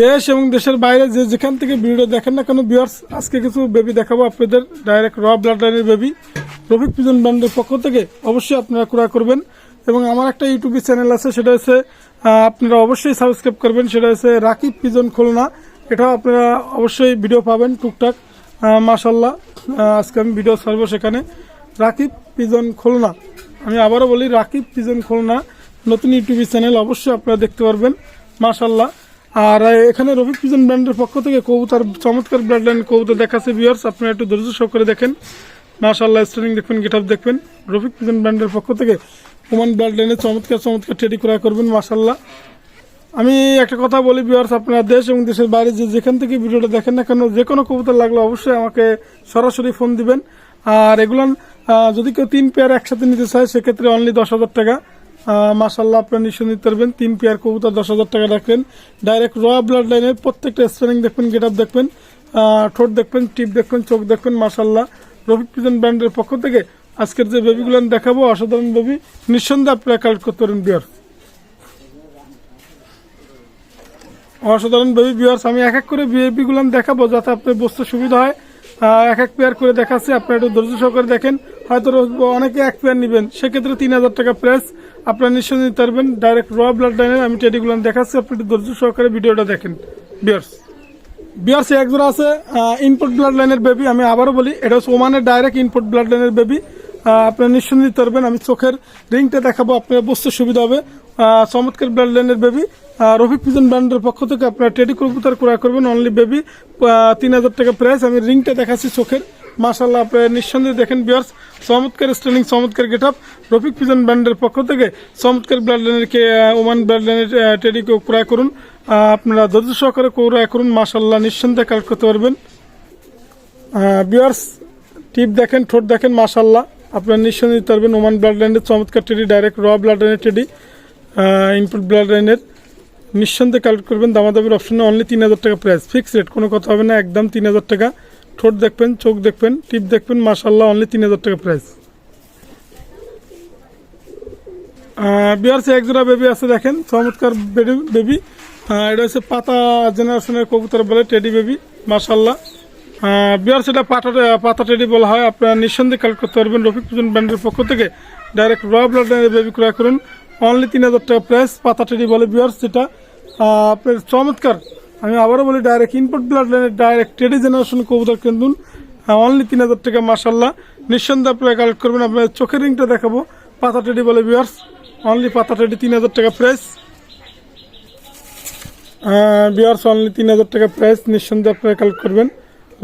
দেশ এবং দেশের বাইরে যে যেখান থেকে ভিডিও দেখেন না কেন বিয়ার্স আজকে কিছু বেবি দেখাবো আপনাদের ডাইরেক্ট র ব্লাড লাইনের বেবি রফিক পিজন ব্র্যান্ডের পক্ষ থেকে অবশ্যই আপনারা ক্রয় করবেন। এবং আমার একটা ইউটিউব চ্যানেল আছে, সেটা হচ্ছে আপনারা অবশ্যই সাবস্ক্রাইব করবেন, সেটা হচ্ছে রাকিব পিজন খুলনা। এটাও আপনারা অবশ্যই ভিডিও পাবেন টুকটাক। মাশাল্লাহ আজকে আমি ভিডিও ছাড়বো সেখানে। রাকিব পিজন খুলনা। আমি আবারও বলি, রাকিব পিজন খুলনা, নতুন ইউটিউব চ্যানেল অবশ্যই আপনারা দেখতে পারবেন। মাশাল্লাহ আর এখানে রফিক পিজন ব্র্যান্ডের পক্ষ থেকে কবুতার, চমৎকার ব্র্যান্ড লাইন কবুতর দেখাচ্ছে ভিউয়ার্স আপনারা একটু ধৈর্য সহকারে দেখেন। মাশাল্লাহ স্টারিং দেখবেন গেট দেখবেন। রফিক পিজন ব্র্যান্ডের পক্ষ থেকে ওমান ব্র্যান্ড লাইনে চমৎকার চমৎকার টেডি ক্রয় করবেন মাশাল্লাহ আমি একটা কথা বলি ভিউয়ার্স আপনারা দেশ এবং দেশের বাইরে যে যেখান থেকে ভিডিওটা দেখেন না কেন, যে কোনো কবুতর লাগলে অবশ্যই আমাকে সরাসরি ফোন দিবেন। আর এগুলো যদি কেউ তিন পেয়ার একসাথে নিতে চায়, সেক্ষেত্রে অনলি দশ হাজার টাকা। মাসাল্লাহ আপনারা নিতে পারবেন। তিন পেয়ার কবুতর, দশ হাজার টাকা রাখবেন ডাইরেক্ট র ব্লাড লাইনের প্রত্যেকটা স্পেলিং দেখবেন গেট আপ দেখবেন ঠোঁট দেখবেন, টিপ দেখবেন, চোখ দেখবেন মাসাল্লাহ রফিক পিজন ব্র্যান্ডের পক্ষ থেকে আজকের যে বেবিগুলো দেখাবো, অসাধারণ বেবি নিঃসন্দেহে আপনারা কালেক্ট করতে পারেন বিয়ার অসাধারণ বেবি বিয়ার্স আমি এক এক করে বিএপি গুলান দেখাবো, যাতে আপনার বুঝতে সুবিধা হয়। এক এক পেয়ার করে দেখাচ্ছি, আপনারা একটু ধৈর্য সহকারে দেখেন। হয়তো অনেকে এক পেয়ার নেবেন, সেক্ষেত্রে তিন হাজার টাকা প্রাইস আপনারা নিশ্চয় নিতে পারবেন ডাইরেক্ট র ব্লাড লাইনের আমি টেডিগুলো দেখাচ্ছি, আপনি একটু ধৈর্য সহকারে ভিডিওটা দেখেন। বিয়ার্স বিয়ার্স এক জোড়া আছে ইনপুট ব্লাড লাইনের বেবি আমি আবারও বলি, এটা হচ্ছে ওমানের ডাইরেক্ট ইনপুট ব্লাড লাইনের বেবি আপনারা নিতে পারবেন আমি চোখের রিংটা দেখাবো, আপনারা বুঝতে সুবিধা হবে। চমৎকার ব্লাড লাইনের বেবি রফিক পিজন ব্র্যান্ডের পক্ষ থেকে আপনারা টেডি কবুতর ক্রয় করবেন অনলি বেবি তিন হাজার টাকা প্রাইস আমি রিংটা দেখাচ্ছি চোখের। মাশাল্লাহ আপনারা নিঃসন্দেহে দেখেন বিয়ার্স চমৎকার স্টেলিং চমৎকার গেট আপ রফিক পিজন ব্র্যান্ডের পক্ষ থেকে চমৎকার ব্লাড লাইনের কে ওমান ব্লাড লাইনের টেডি ক্রয় করুন। আপনারা ধৈর্য সহকারে ক্রয় করুন মাশাল্লাহ নিঃসন্দেহে কালেক্ট করতে পারবেন। বিয়ার্স টিপ দেখেন, ঠোঁট দেখেন মাশাল্লাহ আপনারা নিঃসন্দেহে দিতে পারবেন ওমান ব্লাড লাইনের চমৎকার টেডি ডাইরেক্ট র ব্লাড লাইনের টেডি ইনপুট ব্লাড লাইনের নিঃসন্দেহে কালেক্ট করবেন, দামাদামির অপশনে অনলি তিন হাজার টাকা প্রাইস ফিক্স রেট কোনো কথা হবে না, একদম তিন হাজার টাকা। ঠোঁট দেখবেন, চোখ দেখবেন টিপ দেখবেন মাশাল্লাহ অনলি তিন হাজার টাকা প্রাইস বিয়ার্সে, এক জোড়া বেবি আছে দেখেন, চমৎকার বেবি এটা হচ্ছে পাতা জেনারেশনের কবুতর বলে টেডি বেবি মাশাল্লাহ বিয়ার্স এটা পাতা পাতা টেডি বলা হয় আপনারা নিঃসন্দেহে কালেক্ট করতে পারবেন রফিক পুজন ব্র্যান্ডের পক্ষ থেকে ডাইরেক্ট র ব্লাড বেবি ক্রয় করুন। অনলি তিন হাজার টাকা প্রাইস পাতা টেডি বলে বিয়ার্স যেটা আহ, আপনার চমৎকার। আমি আবারও বলি ডাইরেক্ট ইনপুট ব্লাড লাইনের ডাইরেক্ট টেডি জেনারেশন কবুতর কিনুন অনলি তিন হাজার টাকা মাসাল্লাহ নিঃসন্দেহে আপনারা কালেক্ট করবেন আপনার চোখের রিংটা দেখাবো। পাতা টেডি বলে বিয়ার্স অনলি পাতা টেডি তিন হাজার টাকা প্রাইস বিয়ার্স অনলি তিন হাজার টাকা প্রাইস নিঃসন্দেহে আপনারা কালেক্ট করবেন।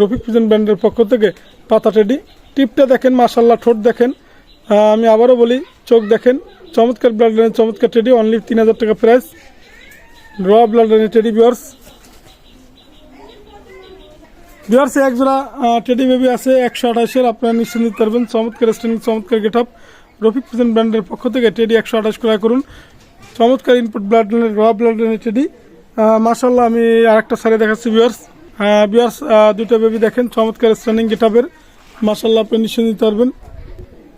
রফিক পিজন ব্র্যান্ডের পক্ষ থেকে পাতা টেডি। টিপটা দেখেন মাসাল্লাহ ঠোঁট দেখেন। আমি আবারও বলি, চোখ দেখেন। চমৎকার ব্লাড লাইনের চমৎকার টেডি অনলি তিন হাজার টাকা প্রাইস র ব্লাড লাইনের টেডি বিয়ার্স বিহার এক জোড়া টেডি বেবি আছে, একশো আঠাশের, আপনারা নিশ্চয় নিতে পারবেন। চমৎকার স্ট্যান্ডিং চমৎকার গেট আপ রফিক পিজন ব্র্যান্ডের পক্ষ থেকে টেডি একশো আঠাশ ক্রয় করুন। চমৎকার ইনপুট ব্লাড লাইনের র ব্লাড লাইনের টেডি। মার্শাল্লাহ আমি আরেকটা সারে দেখাচ্ছি বিয়ার্স বিয়ার্স দুটো বেবি দেখেন, চমৎকার স্ট্যান্ডিং গেট আপের মার্শাল্লাহ আপনি নিশ্চয় নিতে পারবেন।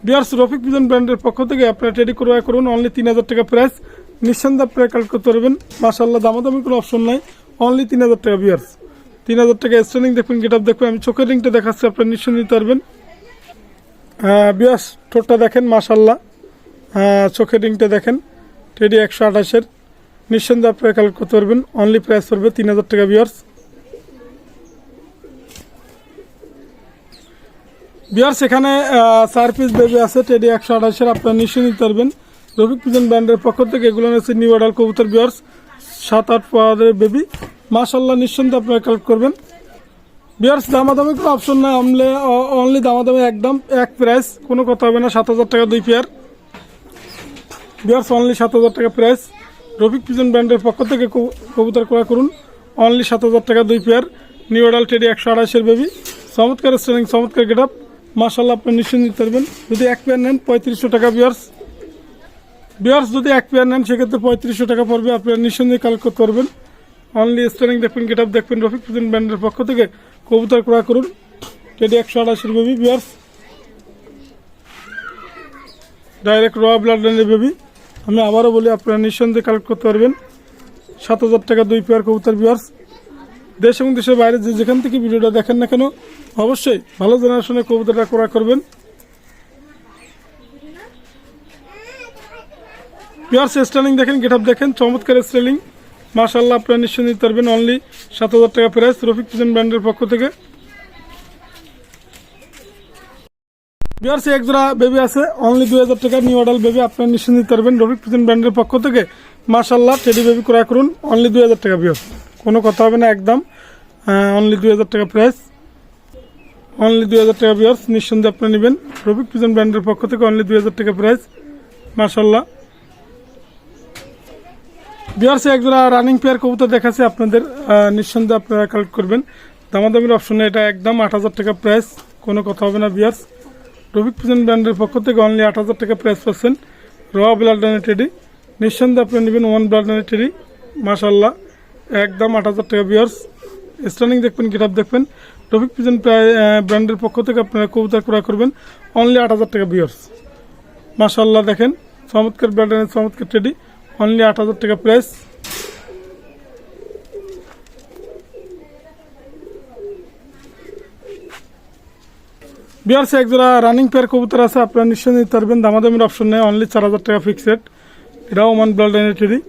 বিয়ার্স, রফিক পিজন ব্র্যান্ডের পক্ষ থেকে আপনারা টেডি ক্রয় করুন অনলি তিন হাজার টাকা প্রাইস নিঃসন্দেহে আপনারা কালেক্ট করতে পারবেন। মার্শাল্লাহ দামাদামি কোনো অপশন নাই। অনলি তিন হাজার টাকা, বিয়ার্স। তিন হাজার টাকা স্ট্যান্ডিং দেখবেন গেট আপ দেখবেন আমি চোখের রিংটা দেখাচ্ছি, আপনারা নিশ্চয় নিতে পারবেন। বিয়াস ঠোঁটটা দেখেন মাশাল্লাহ চোখের রিংটা দেখেন। টেডি একশো আঠাশের। নিঃসন্দেহে আপনারা কালেক্ট করতে পারবেন। অনলি প্রাইস পড়বে তিন হাজার টাকা, বিয়ার্স। বিয়ার্স এখানে চার পিস বেবি আছে টেডি একশো আঠাশের, আপনারা নিশ্চয়ই নিতে পারবেন। রফিক পিজন ব্র্যান্ডের পক্ষ থেকে এগুলো হচ্ছে নিউ অর্ডার কবুতর বিয়ার্স সাত, আট পাওয়ারের বেবি মাশাল্লাহ নিঃসন্দেহে আপনারা কালেক্ট করবেন। বিয়ার্স দামাদামি কোনো অপশন নাই আমলে অনলি দামাদামি একদম এক প্রাইস কোনো কথা হবে না, সাত হাজার টাকা দুই পেয়ার বিয়ার্স অনলি সাত হাজার টাকা প্রাইস রফিক পিজন ব্র্যান্ডের পক্ষ থেকে কবু- কবুতর ক্রয় করুন অনলি সাত হাজার টাকা দুই পেয়ার নিউ অর্ডার টেডি একশো আড়াইশের বেবি চমৎকার স্টেলিং চমৎকার গেট আপ মাশাল্লাহ আপনি নিশ্চয় নিতে পারবেন যদি এক পেয়ার নেন, পঁয়ত্রিশশো টাকা বিয়ার্স বিয়ার্স যদি এক পেয়ার নেন, সেক্ষেত্রে পঁয়ত্রিশশো টাকা পড়বে। আপনারা নিঃসন্দেহে কালেক্ট করতে পারবেন অনলি স্টারিং দেখবেন গেট আপ দেখবেন রফিক পিজন ব্র্যান্ডের পক্ষ থেকে কবুতর ক্রয় করুন। টেডি একশো আড়াইশের বেবি বিয়ার্স ডাইরেক্ট র ব্লাড লাইনের বেবি আমি আবারও বলি, আপনারা নিঃসন্দেহে কালেক্ট করতে পারবেন। সাত হাজার টাকা দুই পেয়ার কবুতর বিয়ার্স দেশ এবং দেশের বাইরে যে যেখান থেকে ভিডিওটা দেখেন না কেন অবশ্যই, ভালো জেনারেশনের কবুতরটা ক্রয় করবেন। পিয়ার্স স্টাইলিং দেখেন গেট আপ দেখেন, চমৎকার স্টাইলিং মাশাল্লাহ আপনারা নিশ্চয় নিতে পারবেন অনলি সাত হাজার টাকা প্রাইস রফিক পিজন ব্র্যান্ডের পক্ষ থেকে। বিয়ার্স এক জোড়া বেবি আছে অনলি দুই হাজার টাকা নিউ অর্ডার বেবি আপনারা নিশ্চয় নিতে পারবেন রফিক পিজন ব্র্যান্ডের পক্ষ থেকে। মাশাল্লাহ টেডি বেবি ক্রয় করুন অনলি দুই হাজার টাকা বিয়ার্স কোনো কথা হবে না, একদম অনলি দুই হাজার টাকা প্রাইস অনলি দুই হাজার টাকা বিয়ার্স নিঃসন্দেহে আপনি নেবেন। রফিক পিজন ব্র্যান্ডের পক্ষ থেকে অনলি দুই হাজার টাকা প্রাইস মার্শাল্লাহ বিয়ার্সে একজোড়া রানিং পেয়ার কবুতর দেখাচ্ছে আপনাদের। নিঃসন্দেহে আপনারা কালেক্ট করবেন। দামাদামির অপশনে এটা একদম আট হাজার টাকা প্রাইস কোনো কথা হবে না বিয়ার্স রবিক পিজন ব্র্যান্ডের পক্ষ থেকে অনলি আট হাজার টাকা প্রাইস পাচ্ছেন। র ব্লাড টেডি নিঃসন্দেহে আপনি নেবেন ওয়ান ব্লাড টেডি মাশাল্লাহ একদম আট হাজার টাকা বিয়ার্স স্টার্নিং দেখবেন গিটাপ দেখবেন। রফিক পিজন ব্র্যান্ডের পক্ষ থেকে আপনারা কবুতর ক্রয় করবেন। অনলি আট হাজার টাকা বিয়ার্স মাশাল্লাহ দেখেন, চমৎকার ব্র্যান্ডের চমৎকার টেডি অনলি আট হাজার টাকা প্রাইস বিয়ার্সে একজোড়া রানিং পেয়ার কবুতর আছে, আপনারা নিশ্চয়ই নিতে পারবেন। দামাদামির অপশন নেই অনলি চার হাজার টাকা ফিক্সড এটাও ওমান ব্লাড লাইনেটেরই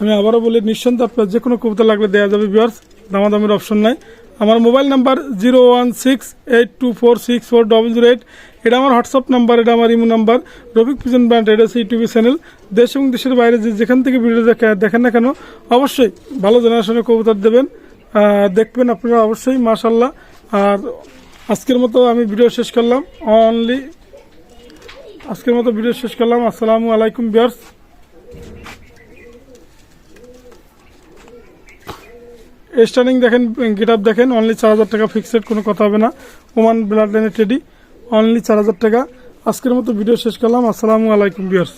আমি আবারও বলি, নিঃসন্দেহে আপনার যে কোনো কবুতর লাগলে দেওয়া যাবে বিয়ার্স দামাদামির অপশন নাই। আমার mobile number zero one six eight two four six four double zero eight. এটা আমার হোয়াটসঅ্যাপ নাম্বার, এটা আমার imo number. Rafiq pigeon brand, এটা হচ্ছে ইউটিউব চ্যানেল দেশ এবং দেশের বাইরে যে যেখান থেকে ভিডিও দেখে দেখেন না কেন, অবশ্যই ভালো জেনারেশনের কবুতর দেবেন। দেখবেন আপনারা অবশ্যই মাশাল্লাহ আর আজকের মতো আমি ভিডিও শেষ করলাম। অনলি আজকের মতো ভিডিও শেষ করলাম। আসসালামু আলাইকুম বিয়ার্স স্টার্নিং দেখেন গেট আপ দেখেন অনলি চার হাজার টাকা ফিক্সড কোনো কথা হবে না। ওমান ব্লাড লাইনের টেডি অনলি চার হাজার টাকা। আজকের মতো ভিডিও শেষ করলাম, আসসালামু আলাইকুম বিয়ার্স